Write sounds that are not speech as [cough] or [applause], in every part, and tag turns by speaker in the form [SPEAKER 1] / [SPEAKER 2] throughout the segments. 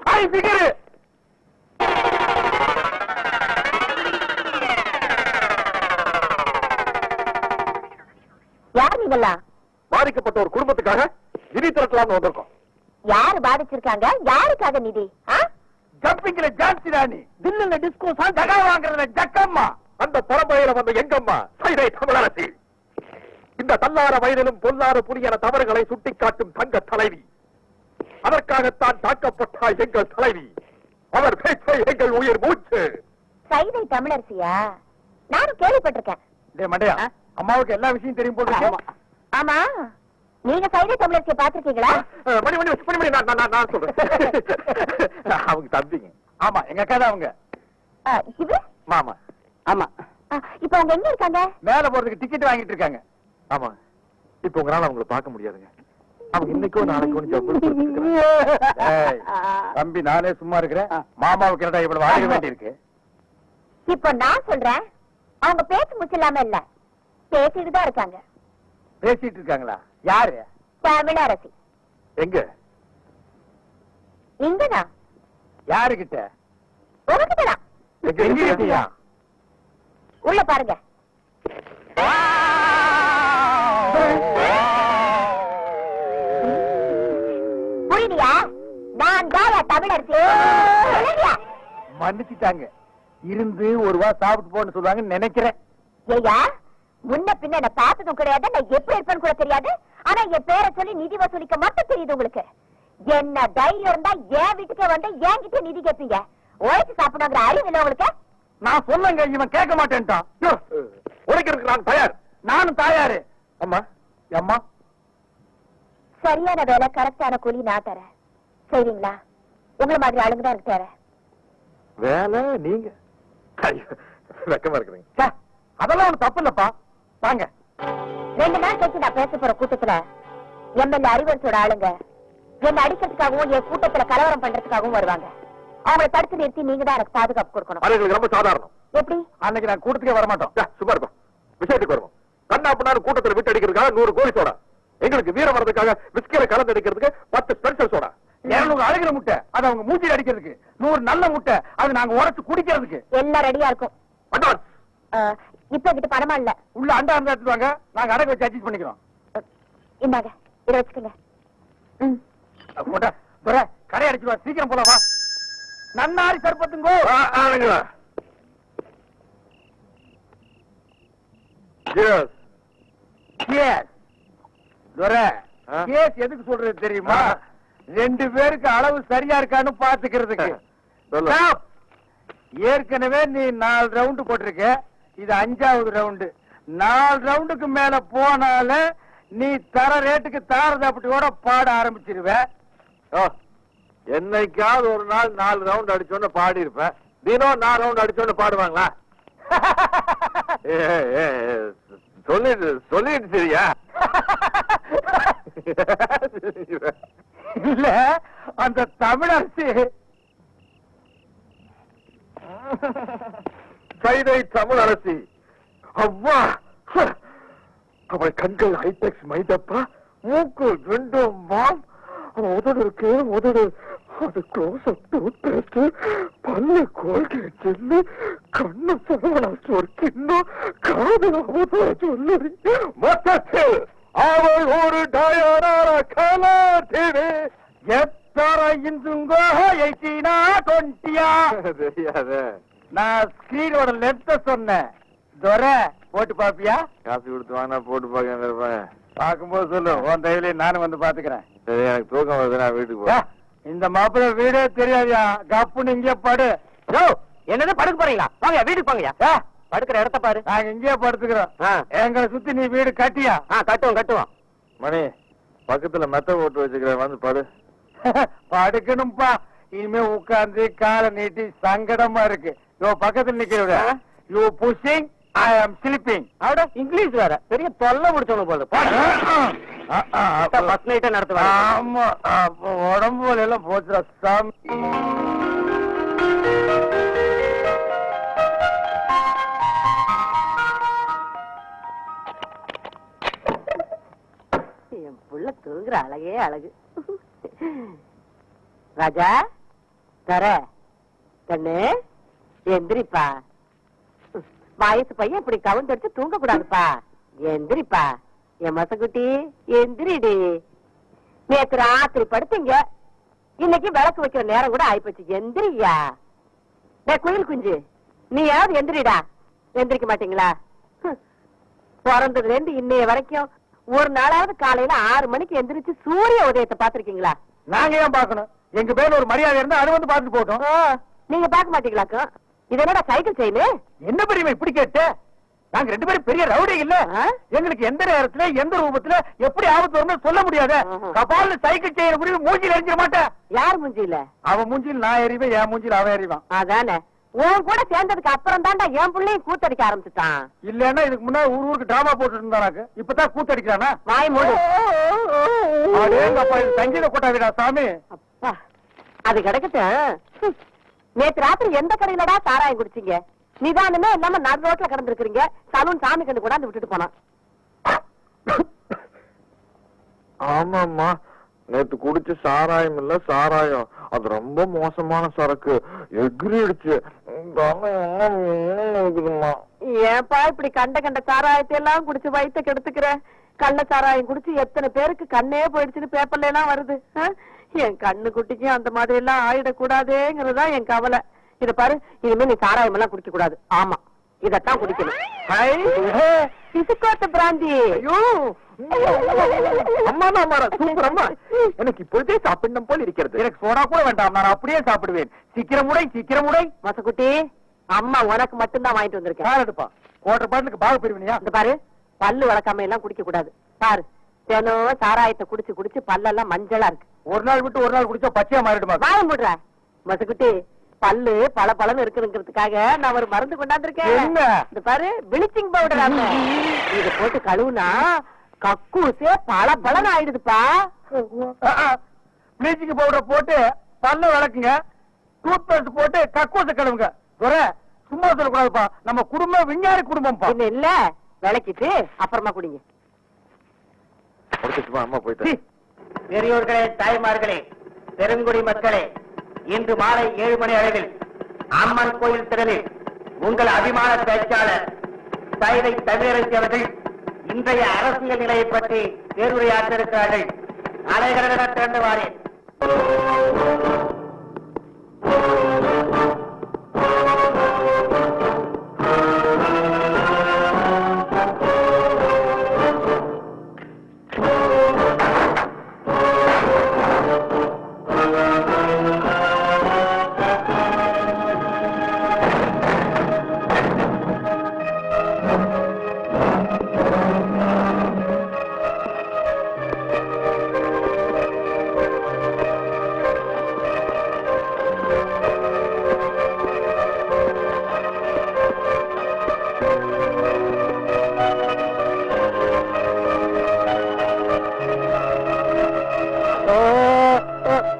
[SPEAKER 1] ஐ figure
[SPEAKER 2] யார் நீங்களா
[SPEAKER 3] பாதிக்கப்பட்ட ஒரு குடும்பத்துக்காக நிதி திரட்டலாம்னு வந்திருக்கோம்.
[SPEAKER 2] யாரு பாதிச்சிருக்காங்க? யாருக்காக நிதி?
[SPEAKER 1] ஜம்பிங்ல ஜான்சி ராணி தில்லுல டிஸ்கோ ஜகா வாங்குறதுல ஜக்கம்மா.
[SPEAKER 3] அந்த பரம்பரையில வந்த எங்கம்மா? சைதை தமிழரசி. இந்த தள்ளார வயதிலும் பொல்லாத புலியன தவறுகளை சுட்டிக்காட்டும் தங்க தலைவி. அதற்காகத்தான் தாக்கப்பட்டாய் எங்கள் தலைவி. அவர் பேச்சை எங்கள் உயிர் மூச்சு.
[SPEAKER 2] சைதை தமிழரசியா? நானும் கேள்விப்பட்டிருக்கேன்.
[SPEAKER 1] டேய் மண்டையா அம்மாவுக்கு எல்லா விஷயம் தெரியும் போல
[SPEAKER 2] ஆமா. நீங்க சைதை தமிழரசியை பாத்திருக்கீங்களா
[SPEAKER 3] மணி மணி மணி மணி நான் நான் சொல்றேன். [laughs] அவங்க தம்பிங்க.
[SPEAKER 1] ஆமா எங்க அக்கா தான் அவங்க.
[SPEAKER 2] இது
[SPEAKER 3] மாமா.
[SPEAKER 1] ஆமா.
[SPEAKER 2] இப்ப அவங்க எங்க இருக்காங்க?
[SPEAKER 1] மேல போறதுக்கு டிக்கெட் வாங்கிட்டு இருக்காங்க.
[SPEAKER 3] ஆமா இப்ப உங்களால அவங்களை பார்க்க முடியாதுங்க. அவங்க
[SPEAKER 1] தம்பி நானே சும்மா இருக்கிறேன். மாமாவுக்கு என்னடா இவ்வளவு வாங்க வேண்டியிருக்கு.
[SPEAKER 2] இப்போ நான் சொல்றேன் அவங்க பேச்சு முச்சில்லாம இல்ல. பேசிட்டு தான் இருக்காங்க.
[SPEAKER 1] பேசிட்டு இருக்காங்களா? யாரு?
[SPEAKER 2] தமிழரசி.
[SPEAKER 3] எங்க?
[SPEAKER 2] இங்கதான்
[SPEAKER 1] யாருகிட்ட?
[SPEAKER 3] எங்க
[SPEAKER 1] இருக்கியா
[SPEAKER 2] உள்ள பாருங்க. புரியலையா நான் தாயா தமிழரசி?
[SPEAKER 1] மன்னிச்சுட்டாங்க. இருந்து ஒரு வா சாப்பிட்டு போன்னு சொல்லுவாங்கன்னு நினைக்கிறேன்.
[SPEAKER 2] ஏய்யா முன்ன பின்ன என்ன பார்த்ததும் கிடையாது நான் எப்படி இருப்பேன்னு கூட தெரியாது. ஆனா என் பேரை சொல்லி நிதி வசூலிக்க மட்டும் தெரியுது உங்களுக்கு. என்ன தைரியம் இருந்தா என் வீட்டுக்கே வந்து என்கிட்ட நிதி கேட்பீங்க. உழைச்சு சாப்பிடுங்கிற அறிவு இல்லை உங்களுக்கு?
[SPEAKER 1] நான் சொல்லுங்க இவன் கேட்க மாட்டேன்ட்டான்.
[SPEAKER 3] உடைக்கிறதுக்கு நான் தயார்.
[SPEAKER 1] நானும் தாயாரு.
[SPEAKER 3] அம்மா
[SPEAKER 1] அம்மா?
[SPEAKER 2] சரியான வேலை கரெக்டான கூலி நான் தரேன். செய்வீங்களா உங்களை மாதிரி ஆளுங்க தான் எனக்கு தேவை.
[SPEAKER 3] வேலை நீங்க. வெக்கமா இருக்குதுங்க
[SPEAKER 1] ச்சே, அதெல்லாம் ஒண்ணு தப்பு இல்லப்பா. வாங்க.
[SPEAKER 2] ரெண்டு நாள் கழிச்சு நான் பேச போற கூட்டத்துல எம்எல்ஏ அறிவரசோட ஆளுங்க என்ன அடிக்கிறதுக்காகவும் என் கூட்டத்துல கலவரம் பண்றதுக்காகவும் வருவாங்க. அவங்களை தடுத்து நிறுத்தி நீங்க தான் எனக்கு பாதுகாப்பு கொடுக்கணும்.
[SPEAKER 3] ரொம்ப சாதாரணம்.
[SPEAKER 2] எப்படி?
[SPEAKER 1] அன்னைக்கு நான் கூட்டத்துக்கே வர மாட்டோம்
[SPEAKER 3] ச்சே, சும்மா இருப்போம். விஷயத்துக்கு வருவோம். கண்ணா பண்ணாரு கூட்டத்தில் விட்டு அடிக்கிறதுக்காக நூறு கோழி சோடா. எங்களுக்கு வீரம் வரதுக்காக பிஸ்கெட்டை கலந்து அடிக்கிறதுக்கு பத்து ஸ்பெஷல் சோடா.
[SPEAKER 1] இருநூறு அழுகிற முட்டை அது அவங்க மூஞ்சில அடிக்கிறதுக்கு. நூறு நல்ல முட்டை அது நாங்க உரைச்சு குடிக்கிறதுக்கு.
[SPEAKER 2] எல்லாம் ரெடியா இருக்கும்.
[SPEAKER 3] அட்வான்ஸ்.
[SPEAKER 2] இப்ப கிட்ட பணமா இல்ல?
[SPEAKER 1] உள்ள அண்டா இருந்தா எடுத்துட்டு வாங்க. நாங்க அடகு வச்சு அட்ஜஸ்ட் பண்ணிக்கிறோம்.
[SPEAKER 2] இந்தாங்க இதை வச்சுக்கோங்க.
[SPEAKER 1] துரை, கடை அடிச்சு வா. சீக்கிரம் போல வா. நன்னாரி சர்பத்துங்கோ.
[SPEAKER 3] Cheers.
[SPEAKER 1] கேஸ் துரை? கேஸ் எதுக்கு சொல்றது தெரியுமா. ரெண்டு பேருக்கு அளவு சரியா இருக்கான்னு பாத்துக்கிறதுக்கு. ஏற்கனவே நீ நாலு ரவுண்டு போட்டிருக்க. இது அஞ்சாவது ரவுண்டு நாலு ரவுண்டுக்கு மேல போனால நீ தர ரேட்டுக்கு தாரத அப்படியோட பாட ஆரம்பிச்சிருவ.
[SPEAKER 3] என்னைக்காவது ஒரு நாள் நாலு ரவுண்ட் அடிச்சோன்னு பாடி இருப்பேன் தினம் நாலு ரவுண்ட் அடிச்சோன்னு பாடுவாங்களா? [laughs] ஏ, ஏ, ஏ, சொல்லிடு சொல்லிடு சரியா.
[SPEAKER 1] இல்ல அந்த தமிழரசி.
[SPEAKER 3] சைதை தமிழ் அரசி அவ்வா. அவள் கண்கள் ஹைடெக்ஸ் மைதப்பா மூக்கு ரெண்டும் மாம் அவன் உதடு இருக்கு உதடு அது க்ளோஸ் அப் டூத் பேஸ்ட் பல்லு கோல்கேட் ஜெல்லு கண்ணு சரவணாச்சு ஒரு கிண்ணம் காது அவதா சொல்லி மொத்தத்தில் அவள் ஒரு டயனார கலாட்டிவே
[SPEAKER 1] எத்தர இந்துங்கோ எயிட்டீனா டுவெண்ட்டியா
[SPEAKER 3] தெரியாத.
[SPEAKER 1] நான் ஸ்கிரீனோட லென்த்த சொன்னேன். துரை போட்டு பாப்பியா?
[SPEAKER 3] காசு கொடுத்து வாங்கினா போட்டு பார்க்க இருப்பேன்
[SPEAKER 1] பாக்கும்போது சொல்லு உன் தையிலே நானும் வந்து பாத்துக்கிறேன்
[SPEAKER 3] சரி எனக்கு தூக்கம் வருது நான் வீட்டுக்கு போறேன்
[SPEAKER 1] இந்த மாப்பிள்ளை வீடே தெரியாதியா? கப்புன்னு இங்கே படு. யோ
[SPEAKER 4] என்னது? படுக்க போறீங்களா? வாங்க வீட்டுக்கு போங்கயா படுக்கிற இடத்த பாரு.
[SPEAKER 1] நாங்க இங்கேயே படுத்துக்கிறோம்.
[SPEAKER 4] ஆ.
[SPEAKER 1] எங்களை சுத்தி நீ வீடு கட்டியா?
[SPEAKER 4] ஆ கட்டுவோம் கட்டுவோம்.
[SPEAKER 3] மணி பக்கத்துல மெத்த போட்டு வச்சுக்கிறேன். வந்து பாரு [laughs]
[SPEAKER 1] படுக்கணும்பா. இனிமே உட்கார்ந்து காலை நீட்டி சங்கடமா இருக்கு. யோ பக்கத்துல நிக்கிறவங்க
[SPEAKER 4] ஆ.
[SPEAKER 1] யூ புஷிங் ஐ ஆம் ஸ்லீப்பிங்
[SPEAKER 4] அவட இங்கிலீஷ் வேற. பெரிய தொல்லை முடிச்சவனு போல [laughs] ஃபர்ஸ்ட் நைட்டே நடத்துவாங்க
[SPEAKER 1] ஆமா உடம்பு வலி எல்லாம் போச்சுடா சாமி.
[SPEAKER 4] என் புள்ள
[SPEAKER 5] தூங்குற அழகே அழகு. ராஜா தர கண்ணு எந்திரிப்பா. வயசு பையன் இப்படி கவுந்தடிச்சு தூங்க கூடாதுப்பா எந்திரிப்பா. என் மசக்குட்டி எந்திரிடி. நேத்து ராத்திரி படுத்தீங்க. இன்னைக்கு விளக்கு வைக்கிற நேரம் கூட ஆயிப்போச்சு. எந்திரியா? டேய் குயில் குஞ்சு நீயாவது எந்திரிடா. எந்திரிக்க மாட்டீங்களா. பிறந்ததுல இருந்து இன்னைய வரைக்கும் ஒரு நாளாவது காலையில ஆறு மணிக்கு எந்திரிச்சு சூரிய உதயத்தை பாத்திருக்கீங்களா
[SPEAKER 1] நாங்க ஏன் பார்க்கணும்? எங்க பேர்ல ஒரு மரியாதை இருந்தா அது வந்து பார்த்துட்டு போட்டோம்
[SPEAKER 5] நீங்க பார்க்க மாட்டீங்களாக்கும் இது என்னடா சைக்கிள் செயின்
[SPEAKER 1] என்ன பெரியமா இப்படி கேட்ட? நாங்க ரெண்டு பேரும் பெரிய ரவுடி இல்ல? எங்களுக்கு எந்த நேரத்துல எந்த ரூபத்துல எப்படி ஆபத்து வரும்னு சொல்ல முடியாது.
[SPEAKER 5] ஆஹா.
[SPEAKER 1] கபால்னு சைக்கிள் செய்யற முடிவு மூஞ்சில எரிஞ்சிட மாட்டேன்.
[SPEAKER 5] யார் மூஞ்சியில?
[SPEAKER 1] அவன் மூஞ்சில் நான் எறிவேன் என் மூஞ்சில் அவன் எறிவான்
[SPEAKER 5] அதானே. உன் கூட சேர்ந்ததுக்கு அப்புறம் தான்டா என் பிள்ளையும் கூத்தடிக்க ஆரம்பிச்சுட்டான்.
[SPEAKER 1] இல்லன்னா இதுக்கு முன்னாடி ஊர் ஊருக்கு டிராமா போட்டு இருந்தானாக்கு இப்பதான் கூத்தடிக்கிறானா?
[SPEAKER 5] வாய் மூடு.
[SPEAKER 1] சங்கீத கொட்டாதீடா சாமி.
[SPEAKER 5] அப்பா அது கிடக்கட்டும். நேத்து ராத்திரி எந்த கடையிலடா சாராயம் குடிச்சீங்க? நிதானமே இல்லாம நடு ரோட்ல கிடந்திருக்கிறீங்க. சலூன் சாமி கண்டு கொண்டாந்து விட்டுட்டு போனான்
[SPEAKER 3] ஆமாம்மா. நேத்து குடிச்ச சாராயம் இல்ல சாராயம். அது ரொம்ப மோசமான சரக்கு. எகிரிடுச்சு
[SPEAKER 5] ஏன்பா இப்படி கண்ட கண்ட சாராயத்தை எல்லாம் குடிச்சு வயித்த கெடுத்துக்கிற? கள்ள சாராயம் குடிச்சு எத்தனை பேருக்கு கண்ணே போயிடுச்சுன்னு பேப்பர்ல எல்லாம் வருது? என் கண்ணு குட்டிக்கும் அந்த மாதிரி எல்லாம் ஆயிடக்கூடாதேங்கிறதுதான் என் கவலை. இத பாரு இனிமே நீ சாராயம் எல்லாம் குடிக்க கூடாது ஆமா இதத்தான் குடிக்கணும். பிசுக்கோத்த பிராந்தி.
[SPEAKER 3] ஐயோ! அம்மா அம்மா சூப்பர் அம்மா. எனக்கு இப்பொழுதே சாப்பிடணும் போல் இருக்கிறது.
[SPEAKER 1] எனக்கு சோடா கூட வேண்டாம் நான் அப்படியே சாப்பிடுவேன். சீக்கிரம் உடை சீக்கிரம் உடை.
[SPEAKER 5] மசக்குட்டி அம்மா உனக்கு மட்டும்தான் வாங்கிட்டு வந்திருக்கேன்.
[SPEAKER 1] யார் எடுப்பா. குவார்டர் பாட்டிலுக்கு பாக பிரிவினியா?
[SPEAKER 5] இந்த பாரு பல்லு வளர்க்காம எல்லாம் குடிக்க கூடாது பாரு தினம் சாராயத்தை குடிச்சு குடிச்சு பல்லெல்லாம் மஞ்சளா இருக்கு.
[SPEAKER 1] ஒரு நாள் விட்டு ஒரு நாள் குடிச்சா பச்சையா மாறிடுமா?
[SPEAKER 5] வாய முடுற. மசக்குட்டி பல்லு பல பலன்னு இருக்குங்கிறதுக்காக நான் ஒரு மருந்து கொண்டாந்துருக்கேன்.
[SPEAKER 1] என்ன?
[SPEAKER 5] இந்த பாரு பிளிச்சிங் பவுடர் இத போட்டு கழுவுனா கக்கூசே பல பலன் ஆயிடுதுப்பா.
[SPEAKER 1] ப்ளீச்சிங் பவுடர் போட்டு பல்ல விளக்குங்க டூத் பேஸ்ட் போட்டு கக்கூச கழுவுங்க. சும்மா சொல்லக்கூடாதுப்பா. நம்ம குடும்பம் விஞ்ஞானி குடும்பம்ப்பா.
[SPEAKER 5] என்ன இல்ல? விளக்கிட்டு அப்புறமா குடிங்க.
[SPEAKER 3] அம்மா போயிட்டு
[SPEAKER 4] பெரியோர்களே தாய்மார்களே பெருங்குடி மக்களே இன்று மாலை ஏழு மணி அளவில் அம்மன் கோயில் திடலில் உங்கள் அபிமான பேச்சாளர் சைதை தமிழரசி அவர்கள் இன்றைய அரசியல் நிலையை பற்றி பேருரையாற்ற இருக்கிறார்கள் அலைகளென திறந்து வாரேன்
[SPEAKER 2] up.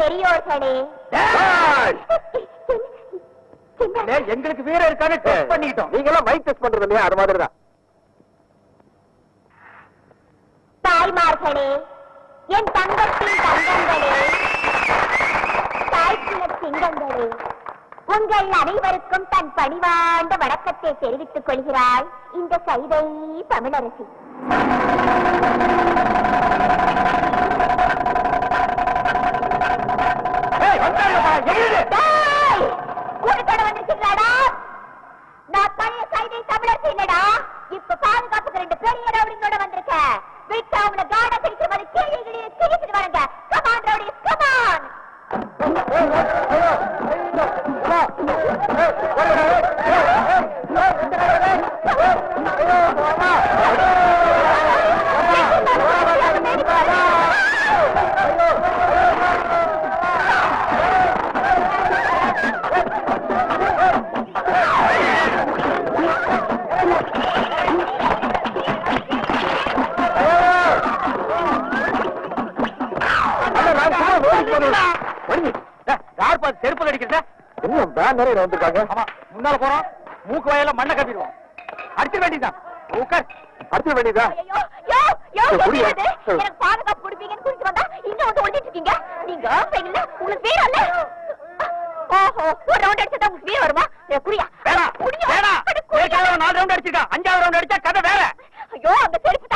[SPEAKER 2] பெரியோர்களே
[SPEAKER 1] எங்களுக்கு வீரம் இருக்கானே டெஸ்ட் பண்ணிட்டோம்
[SPEAKER 3] நீங்க எல்லாம் மைக் டெஸ்ட் பண்றது இல்லையா? அது மாதிரி
[SPEAKER 2] தாய்மார்களே என் தங்கத்தின் தங்கங்களே தாய்க்குல சிங்கங்களே உங்கள் அனைவருக்கும் தன் பணிவார்ந்த வணக்கத்தை தெரிவித்துக் கொள்கிறாள் இந்த சைதை தமிழரசி. பழைய கைதை தமிழர் இல்லடா. இப்ப பாதுகாப்புக்கு ரெண்டு பெரிய ரவுடிங்களோட வந்திருக்க விட்டு அவனை காட கிடைக்கிற மாதிரி கிழி கிழி கிழிச்சிட்டு வாருங்க. Come on, rowdies, come
[SPEAKER 3] பேனரே வந்திருக்காங்க.
[SPEAKER 1] ஆமா முன்னால போறோம். மூக்கு வயல்ல மண்ணை கட்டிடுவோம். அடிச்சிட வேண்டியதுதான். உட்கார்.
[SPEAKER 3] அடிச்சிட வேண்டியதா? புரியா?
[SPEAKER 2] எனக்கு பாதுகாப்பு கொடுப்பீங்கன்னு குறிச்சு வந்தா இங்க வந்து ஒளிஞ்சிட்டு இருக்கீங்க. நீங்க ஆம்பளைங்கல்ல, உங்களுக்கு இல்ல? ஓஹோ ஒரு ரவுண்ட் அடிச்சா உங்களுக்கு வீரம் வருமா? அட, குடியா.
[SPEAKER 1] ஏற்கனவே நாலு ரவுண்ட் அடிச்சிருக்கான் அஞ்சாவது ரவுண்ட் அடிச்சா கதை வேற.
[SPEAKER 2] ஐயோ அந்த செருப்பு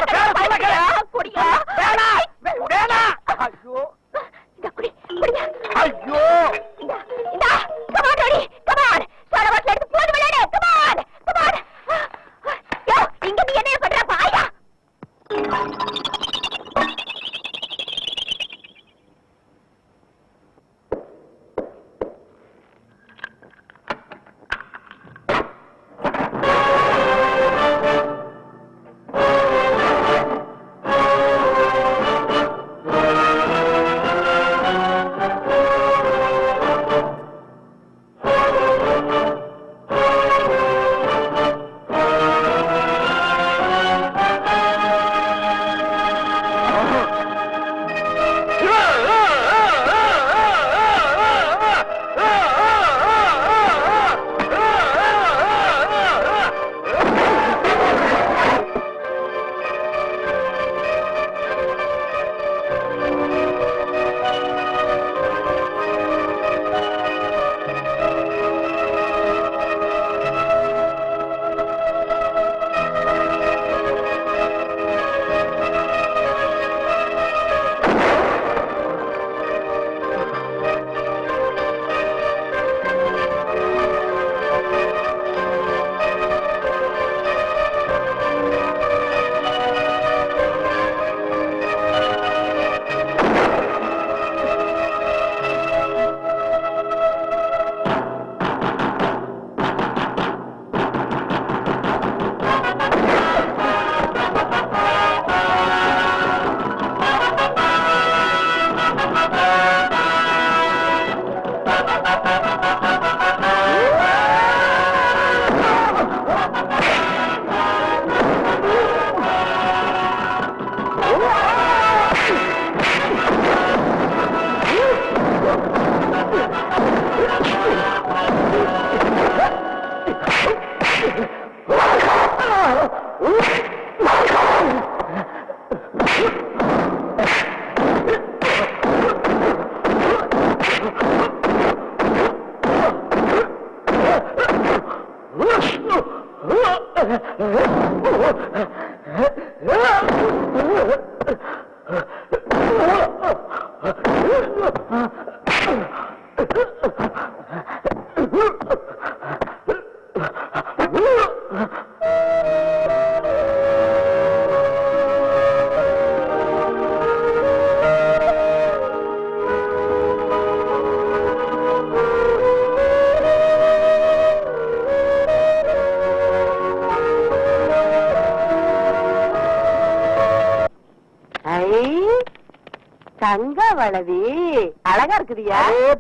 [SPEAKER 1] Ah!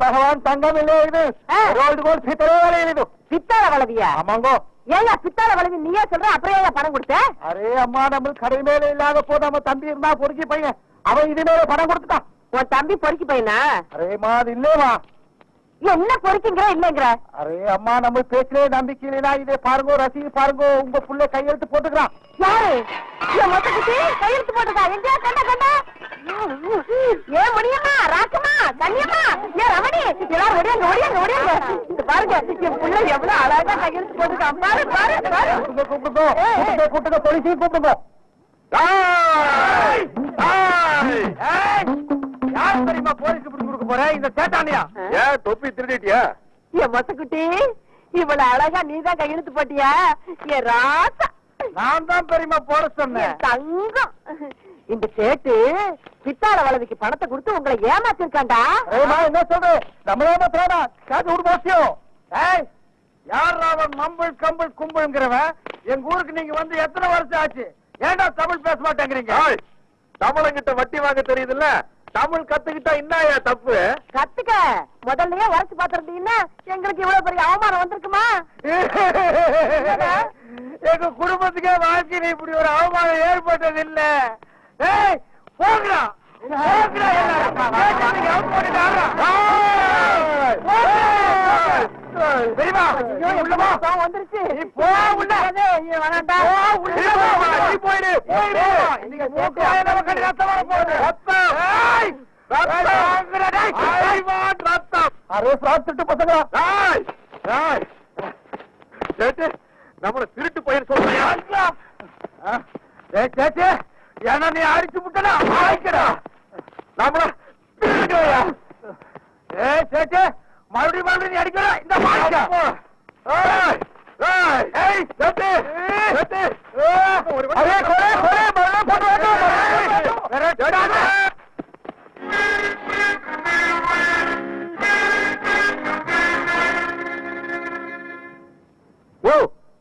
[SPEAKER 1] భగవాన్ తంగం లేదు
[SPEAKER 5] ఆ.
[SPEAKER 1] రోల్డ్ గోల్డ్ ఫితరే లేదు
[SPEAKER 5] பித்தாள வளவியா
[SPEAKER 1] అమ్మంగో
[SPEAKER 5] ஏங்க பித்தாள வளவி நீயே சொல்ற அப்புறம் ஏன் பணம் கொடுத்த
[SPEAKER 1] அரே அம்மா நம்ம கடை மேல இல்லாத போ நம்ம தம்பி இருந்தா பொறுக்கி பையன் அவன் இது மேல பணம் கொடுத்துட்டான்
[SPEAKER 5] உன் தம்பி பொறுக்கி பையனா
[SPEAKER 1] அரேமா அது இல்லேமா
[SPEAKER 5] என்ன பொறுக்கிங்கிற இல்லங்கிற
[SPEAKER 1] அரே அம்மா நம்ம பேச்சிலே நம்பிக்கை இல்லைனா இதே பாருங்க ரசீது பாருங்க உங்க புள்ள கையெழுத்து போட்டுக்கிறான்.
[SPEAKER 5] யாரு? என் மொத்த குட்டி கையெழுத்து போட்டுக்கா? எங்கேயா கண்ட கண்ட. ஏன் முடியுமா ராக்கமா கண்ணியம்மா ஏன் ரமணி எல்லாரும்
[SPEAKER 6] ஒடியாங்க ஒடியாங்க ஒடியாங்க இந்த பாருங்க என் புள்ள எவ்வளவு அழகா கையெழுத்து பாரு பாரு பாரு.
[SPEAKER 1] கூப்பிடுங்க கூப்பிடுங்க போலீஸையும் கூப்பிடுங்க. யார் தெரியுமா போலீஸ் கொடுக்க போற? இந்த சேட்டானியா
[SPEAKER 3] ஏன் தொப்பி திருடிட்டியா?
[SPEAKER 6] என் மொசக்குட்டி இவ்வளவு அழகா நீதான் கையெழுத்து போட்டியா? என் ராசா.
[SPEAKER 1] நான் தான் பெரியமா போட சொன்னேன்.
[SPEAKER 6] தங்கம். இந்த சேட்டு பித்தாள வளவிக்கு பணத்தை கொடுத்து உங்களை ஏமாத்திருக்காண்டா?
[SPEAKER 1] ஏமா என்ன சொல்ற நம்மளே மாத்திராடா காசு விடு போசியம் ஏய்! யார் அவன் மம்பிள் கம்பிள் கும்பிள்ங்கிறவன்? எங்க ஊருக்கு நீங்க வந்து எத்தனை வருஷம் ஆச்சு? ஏன்டா தமிழ் பேச மாட்டேங்கிறீங்க!
[SPEAKER 3] தமிழங்கிட்ட வட்டி வாங்க தெரியுதுல்ல தமிழ் கத்துக்கிட்டா என்னயா தப்பு
[SPEAKER 6] கத்துக்க முதல்லயே உரைச்சு பாத்திருந்தீங்கன்னா எங்களுக்கு இவ்வளவு பெரிய அவமானம் வந்திருக்குமா
[SPEAKER 1] எங்க குடும்பத்துக்கே வாழ்க்கையில இப்படி ஒரு அவமானம் ஏற்பட்டது இல்ல ஏய் போங்கடா பெரியமா உள்ள வா. தான் வந்துருச்சு. உள்ள. நீ வரடா போ போயிடு போயிடு நீங்க சோக்கு ஆயல கடி ரத்தம் வர போகுது ரத்தம். ஏய் ரத்தம். டேய்
[SPEAKER 3] ஐ வாட் ரத்தம்.
[SPEAKER 1] அரே
[SPEAKER 3] சாத்துட்டு சேட்டு நம்மள திருட்டு போயிரு சொல்றியா
[SPEAKER 1] டேய் சேட்டு என்ன நீ அடிச்சு விட்டடா ஆயிக்கடா
[SPEAKER 3] நம்மள திருட்டு
[SPEAKER 1] ஏய் சேட்டு மறுபடியும் மறுபடியும் நீ அடிக்கிற இந்த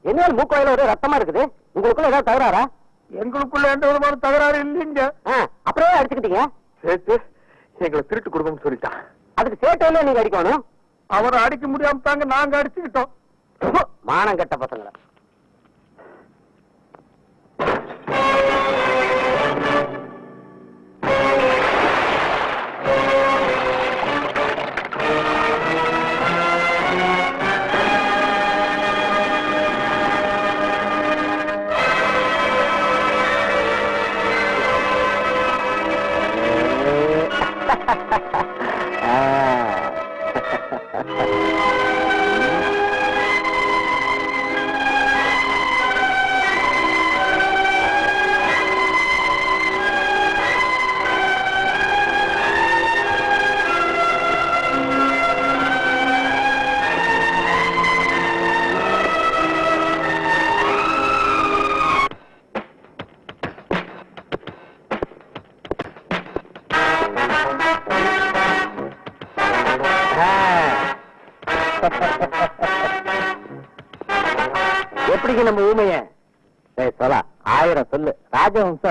[SPEAKER 6] என்ன மூக்கோயில ஒரே ரத்தமா இருக்குது? உங்களுக்குள்ள ஏதாவது தகராறா?
[SPEAKER 1] எங்களுக்குள்ள எந்த விதமான தகராறு இல்லைங்க.
[SPEAKER 6] அப்படியே அடிச்சுக்கிட்டீங்க?
[SPEAKER 3] எங்களை திருட்டு குடும்பம் சொல்லிட்டான்
[SPEAKER 6] அதுக்கு சேட்டையில நீங்க அடிக்கணும்?
[SPEAKER 1] அவரை அடிக்க முடியாம தாங்க நாங்க அடிச்சுக்கிட்டோம்.
[SPEAKER 6] மானம் கட்ட பசங்களை? thank you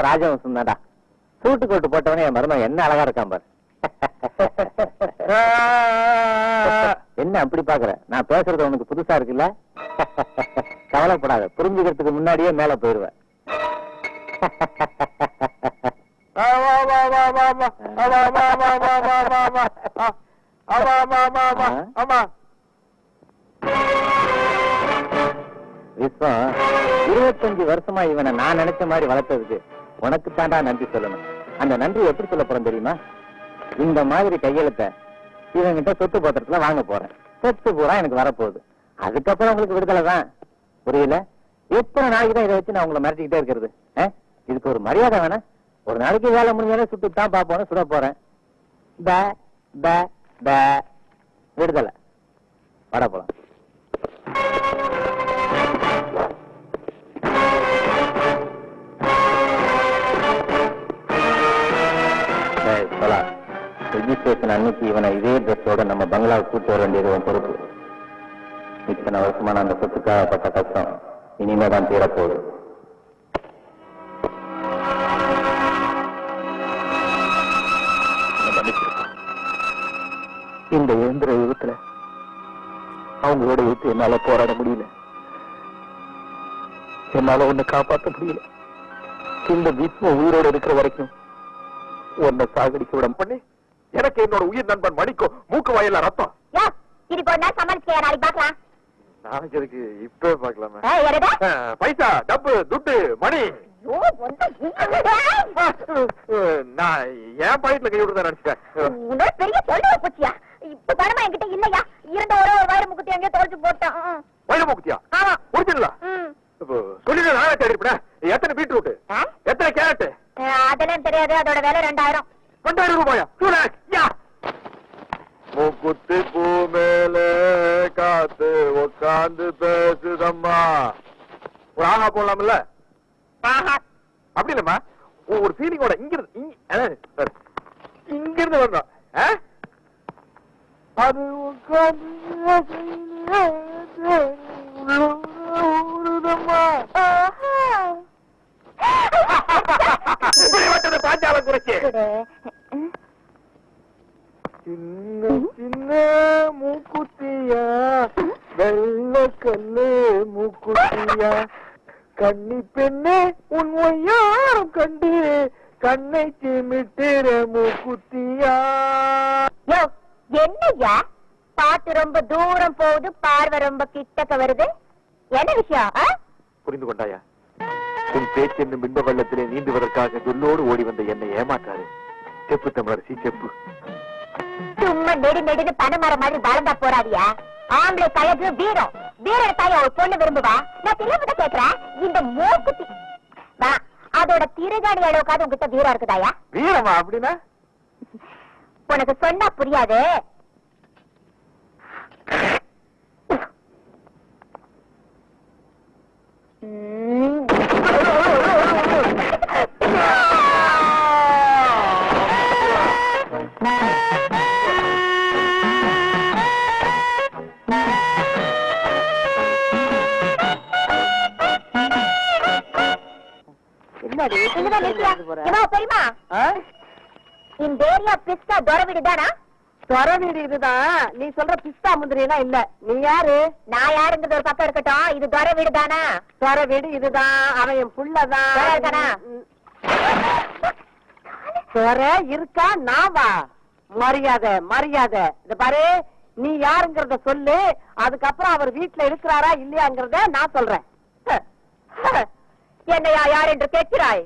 [SPEAKER 6] எல்லாம் ராஜவம்சம் தான்டா சூட்டு கோட்டு போட்டவனே என் மருமகன் என்ன அழகா இருக்கான் பாரு. என்ன அப்படி பாக்குற? நான் பேசுறது உனக்கு புதுசா இருக்குல்ல? கவலைப்படாத புரிஞ்சுக்கிறதுக்கு முன்னாடியே மேல போயிருவேன். விஸ்வம் இருபத்தஞ்சு வருஷமா இவனை நான் நினைச்ச மாதிரி வளர்த்ததுக்கு உனக்கு தாண்டா நன்றி சொல்லணும். அந்த நன்றி எப்படி சொல்ல போறேன் தெரியுமா? இந்த மாதிரி கையெழுத்த இவங்கிட்ட சொத்து பத்திரத்துல வாங்க போறேன். சொத்து பூரா எனக்கு வரப்போகுது. அதுக்கப்புறம் உங்களுக்கு விடுதலை தான். புரியல? எத்தனை நாளைக்கு தான் இதை வச்சு நான் உங்களை மிரட்டிக்கிட்டே இருக்கிறது? இதுக்கு ஒரு மரியாதை வேணாம் ஒரு நாளைக்கு வேலை முடிஞ்சாலே சுட்டு தான் பார்ப்போம் சுட போறேன். பே பே பே. விடுதலை. வர போலாம். ரிஜிஸ்ட்ரேஷன் அன்னைக்கு இவனை இதே ட்ரெஸ்ஸோட நம்ம பங்களாவுக்கு கூட்டு வர வேண்டியது உன் பொறுப்பு. இத்தனை வருஷமா நான் அந்த சொத்துக்காக பட்ட கஷ்டம். இனிமே தான் தீரப்போகுது. இந்த இயந்திர யுகத்துல அவங்களோட யுகத்தை என்னால போராட முடியல. என்னால உன்னை காப்பாற்ற முடியல. இந்த விஸ்வம் உயிரோடு இருக்கிற வரைக்கும் உன்னை சாகடிக்க விட
[SPEAKER 3] பண்ணி எனக்கு என்னோட உயிர் நண்பன் மணிக்கும் மூக்கு வாயில ரத்தம்.
[SPEAKER 2] இது போனா சமாளிச்சுக்க நாளைக்கு பாக்கலாம்
[SPEAKER 3] நாளைக்கு இருக்கு இப்பவே பாக்கலாமே? பைசா டப்பு துட்டு மணி. நான் என் பாயிண்ட்ல கை விடுறதா நினைச்சேன்
[SPEAKER 2] உன்னோட பெரிய சொல்லுவ போச்சியா? இப்ப பணமா என்கிட்ட இல்லையா? இருந்த ஒரே ஒரு வயிறு முக்குத்தி எங்கேயோ தொலைச்சு போட்டேன்.
[SPEAKER 3] வயிறு மூக்குத்தியா?
[SPEAKER 2] ஆமா.
[SPEAKER 3] ஒரிஜினலா
[SPEAKER 2] ம்.
[SPEAKER 3] சொல்லி நானே தேடி இருப்பேன். எத்தனை பீட்ரூட்? எத்தனை கேரட்
[SPEAKER 2] அஹ், அதெல்லாம் தெரியாது அதோட விலை ரெண்டாயிரம்.
[SPEAKER 3] ரெண்டாயிரம் ரூபாயா? டூ லேக்ஸ் உட்காந்து பேசுதம்மா ஒரு ஆஹா போடலாம்ல. அப்படி இல்லம்மா ஒரு ஃபீலிங்கோட இங்க இருந்து இங்க- இருந்து வரணும்? அது உட்காந்து
[SPEAKER 2] ஆஹா.
[SPEAKER 3] பாஞ்சாலம் குறைச்சு. சின்ன சின்ன மூக்குத்தியா? வெள்ள கல்லு மூக்குத்தியா? கன்னி பெண்ணே உன் ஒய்யாரம் கண்டு கண்ணை சிமிட்டுற மூக்குத்தியா?
[SPEAKER 2] யோ, என்னய்யா? பாட்டு ரொம்ப தூரம் போகுது பார்வை ரொம்ப கிட்டக்க வருது. என்ன விஷயம்?
[SPEAKER 3] புரிந்து கொண்டாயா? உன் பேச்சு என்னும் பிம்ப வெள்ளத்திலே நீந்துவதற்காக சொல்லோடு ஓடி வந்த என்னை ஏமாற்றாரு செப்பு தமிழரசி செப்பு.
[SPEAKER 2] சும்மா நெடு நெடுன்னு பனைமரம் மாதிரி வளர்ந்தா போறாதியா? ஆம்பளை கழகு வீரம். வீரர் தாய ஒரு பொண்ணு விரும்புவா? நான் தெரியாம தான் கேக்குறேன். இந்த மூக்குத்தி வா அதோட திருகாணி அளவுக்காவது உங்ககிட்ட வீரம் இருக்குதாயா?
[SPEAKER 3] வீரமா அப்படின்னா?
[SPEAKER 2] உனக்கு சொன்னா புரியாது. ம்.
[SPEAKER 5] என்னடி
[SPEAKER 2] இங்கதான் நிறுத்தியா? இவா பெரியமா இந்த ஏரியா பிஸ்தா
[SPEAKER 5] இதுதான். நீ சொல்ற பிஸ்தா முந்திரி எல்லாம் இல்ல. நீ யாரு?
[SPEAKER 2] நான் யாருங்கிறது ஒரு பக்கம் இருக்கட்டும். இது தொர வீடுதானா
[SPEAKER 5] சொர வீடு இதுதான். அவன் என் புள்ளதான்?
[SPEAKER 2] சொர
[SPEAKER 5] இருக்கா? நான் வா. மரியாதை மரியாதை. இந்த பாரு. நீ யாருங்கறத சொல்லு. அதுக்கப்புறம் அவர் வீட்டுல இருக்கிறாரா இல்லையாங்கிறத நான் சொல்றேன்.
[SPEAKER 2] என்னையா யார் என்று கேட்கிறாய்?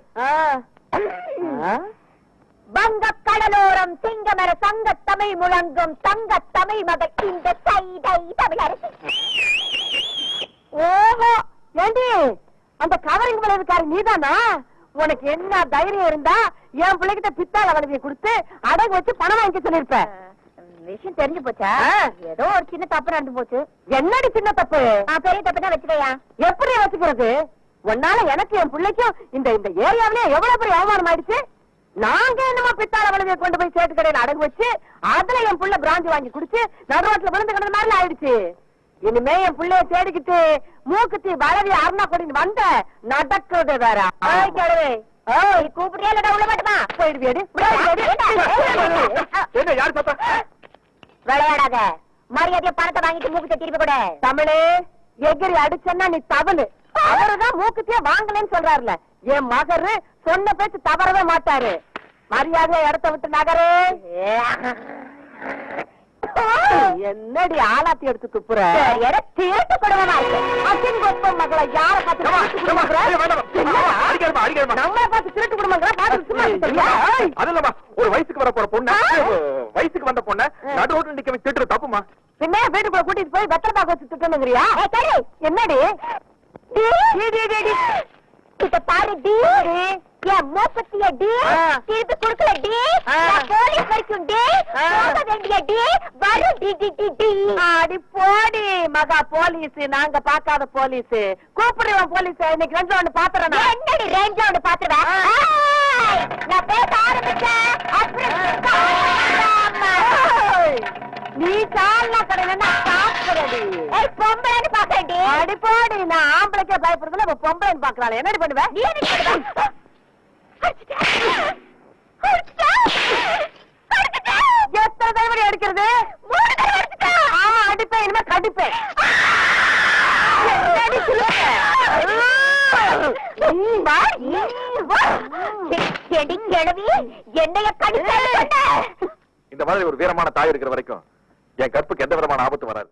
[SPEAKER 2] வங்க கடலோரம் சிங்கமர சங்க தமிழ் முழங்கும் தங்க தமிழ் மகள் இந்த அரசு
[SPEAKER 5] ஓஹோ ஏண்டி? அந்த கவரிங் விளைவுக்காரி நீதானா? உனக்கு என்ன தைரியம் இருந்தா என் பிள்ளைகிட்ட பித்தாள வளவியை கொடுத்து அடகு வச்சு பணம் வாங்கிக்க சொல்லிருப்ப
[SPEAKER 2] விஷயம் தெரிஞ்சு போச்சா. ஏதோ ஒரு சின்ன தப்பு நடந்து போச்சு.
[SPEAKER 5] என்னடி சின்ன தப்பு?
[SPEAKER 2] பெரிய தப்பு தான் வச்சுக்கையா.
[SPEAKER 5] எப்படி வச்சுக்கிறது? உன்னால எனக்கு என் பிள்ளைக்கும் இந்த இந்த ஏரியாவிலே எவ்வளவு பெரிய அவமானம் ஆயிடுச்சு? நாங்க என்னமா பித்தாள வளவியை கொண்டு போய் சேட்டு கடையில அடகு வச்சு அதுல என் புள்ள பிராந்தி வாங்கி குடிச்சு நடுரோட்ல விழுந்து கிடந்த மாதிரி ஆயிடுச்சு. இனிமே என் புள்ளைய தேடிக்கிட்டு மூக்குத்தி வளவி அருணா கொடின்னு வந்த நடக்கிறது வேற.
[SPEAKER 2] கூப்பிடுறியா இல்லடா உள்ள மாட்டுமா
[SPEAKER 5] போயிடுவியாடி?
[SPEAKER 3] என்ன யார்
[SPEAKER 2] விளையாடாத. மரியாதையா பணத்தை வாங்கிட்டு மூக்கு திருப்பி கூட.
[SPEAKER 5] தமிழே எகிரி அடிச்சன்னா நீ தவளு. அவருதான் மூக்குத்தியே வாங்கலன்னு சொல்றாருல. என் மகரு சொன்ன பேச்சு தவறவே மாட்டாரு. மரியாதையா இடத்த விட்டு நகரு. என்னடி ஆலாத்தி எடுத்து துப்புற?
[SPEAKER 2] குடும்பமா இருக்கு
[SPEAKER 5] அசின் கொப்பம் மகளை யார
[SPEAKER 3] ஒரு வயசுக்கு வர போற பொண்ணு. வயசுக்கு வந்த பொண்ணு நடு ரோட்ல நிக்க திட்டுற தப்புமா
[SPEAKER 5] பின்ன வீட்டுக்குள்ள கூட்டிட்டு போய் வெத்தலை பாக்க வச்சு திட்டணுங்கிறியா. என்னடி.
[SPEAKER 2] இத பாரு டி. என் மூப்பத்திய டி. திருப்பி குடுக்கல டி. போலீஸ் வரைக்கும் டி. போக வேண்டிய டி. வரும் டி டி டி டி.
[SPEAKER 5] அடி போடி மகா போலீஸ். நாங்க பாக்காத போலீஸ். கூப்பிடுறோம் போலீஸ். இன்னைக்கு ரெண்டு ஒண்ணு பாத்துறேன்.
[SPEAKER 2] என்னடி ரேஞ்ச் பாத்துருவேன் ஏய், நான் பேச ஆரம்பிச்சேன். அப்புறம்
[SPEAKER 5] நீ சால்னா சாப்பிடுறடி
[SPEAKER 2] ஏய் பொம்பளைன்னு பாக்கடி
[SPEAKER 5] அடி போடி நான் ஆம்பளைக்கே பயப்படுறதுல இப்ப பொம்பளைன்னு பாக்குறாள் என்னடி பண்ணுவ?
[SPEAKER 2] நீ என்ன பண்ணுவ?
[SPEAKER 5] எத்தனை தடவை அடிக்கிறது?
[SPEAKER 2] மூணு தடவை.
[SPEAKER 5] ஆமா அடிப்பேன் இனிமே கடிப்பேன்.
[SPEAKER 2] கிழவி என்னைய கடிக்க
[SPEAKER 3] இந்த மாதிரி ஒரு வீரமான தாய் இருக்கிற வரைக்கும் என் கற்புக்கு எந்த விதமான ஆபத்து வராது.